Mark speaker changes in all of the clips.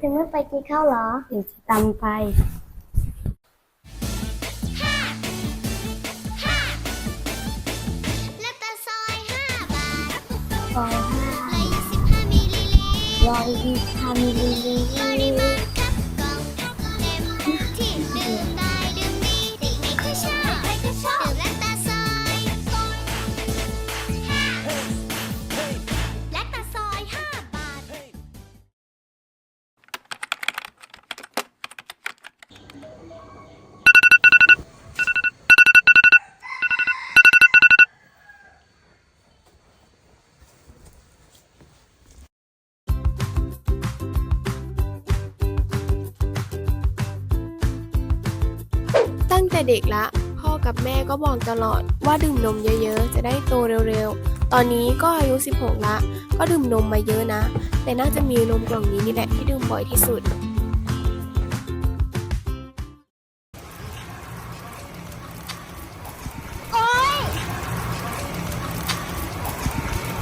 Speaker 1: ถึงไม่ไปกินข้าวเหรอ
Speaker 2: เดี๋ยวจะตามไป
Speaker 3: และตาซอย5บาท
Speaker 1: ซอยห้า
Speaker 3: และ25มิลลิลิตร
Speaker 1: ร้อยยี่สิบห้ามิลลิลิ
Speaker 3: ปริมา
Speaker 1: ตร
Speaker 3: ณ แต่
Speaker 4: เด็กละ พ่อกับแม่ก็บอกตลอดว่าดื่มนมเยอะๆ จะได้โตเร็วๆ ตอนนี้ก็อายุ 16 ละ ก็ดื่มนมมาเยอะนะ แต่น่าจะมีนมกล่องนี้นี่แหละที่ดื่มบ่อยที่สุด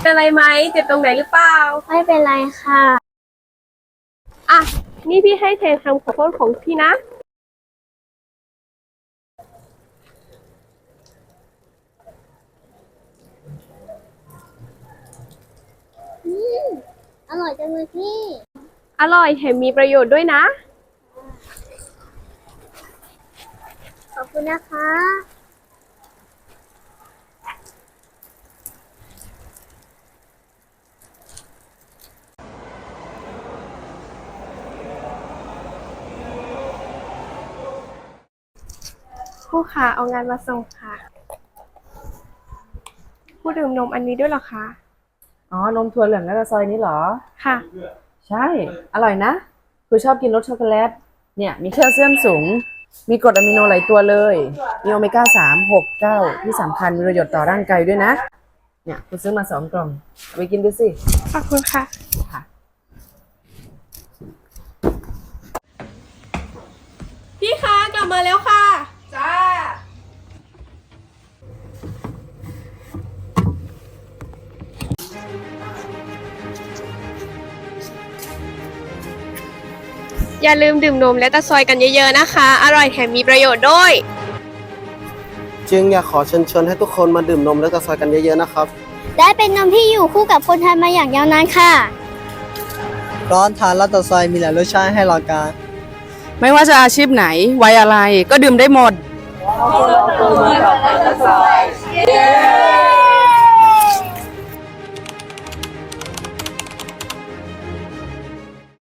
Speaker 4: เป็นไรไหมเจ็บตรงไหนหรือเปล่า
Speaker 1: ไม่เป็นไรค่ะ
Speaker 4: อะ นี่พี่ให้แทนคำขอโทษของพี่นะ
Speaker 1: อ ร่อยจังเลยพี่
Speaker 4: อร่อยแถมมีประโยชน์ด้วยนะ
Speaker 1: ขอบคุณนะคะ
Speaker 4: ผู้ค่ะเอางานมาส่งค่ะ ผู้ดื่มนมอันนี้ด้วยเหรอคะ
Speaker 5: อ๋อนมถั่วเหลืองและกระซอยนี้เหรอ
Speaker 4: ค่ะ
Speaker 5: ใช่ อร่อยนะคือชอบกินรสช็อกโกแลต เนี่ย มีแคลเซียมสูง มีกรดอะมิโนหลายตัวเลย มีโอเมก้าสามหกเก้าที่สำคัญมีประโยชน์ต่อร่างกายด้วยนะ เนี่ยคุณซื้อมาสองกล่องเอาไปกินดูสิ
Speaker 4: ขอบคุณค่ะ
Speaker 5: ค่ะ
Speaker 4: พี่คะกลับมาแล้วค่ะ อย่าลืมดื่มนมและตะซอยกันเยอะๆนะคะ อร่อยแถมมีประโยชน์ด้วย
Speaker 6: จึงอยากขอเชิญชวนให้ทุกคนมาดื่มนมและกระซอยกันเยอะๆนะครับ
Speaker 1: และเป็นนมที่อยู่คู่กับคนไทยมาอย่างยาวนานค่ะ
Speaker 7: ร้อนทานลัตเตอร์ซอยมีหลายรสชาติให้รอการ
Speaker 5: ไม่ว่าจะอาชีพไหนวัยอะไรก็ดื่มได้หมด
Speaker 4: เย้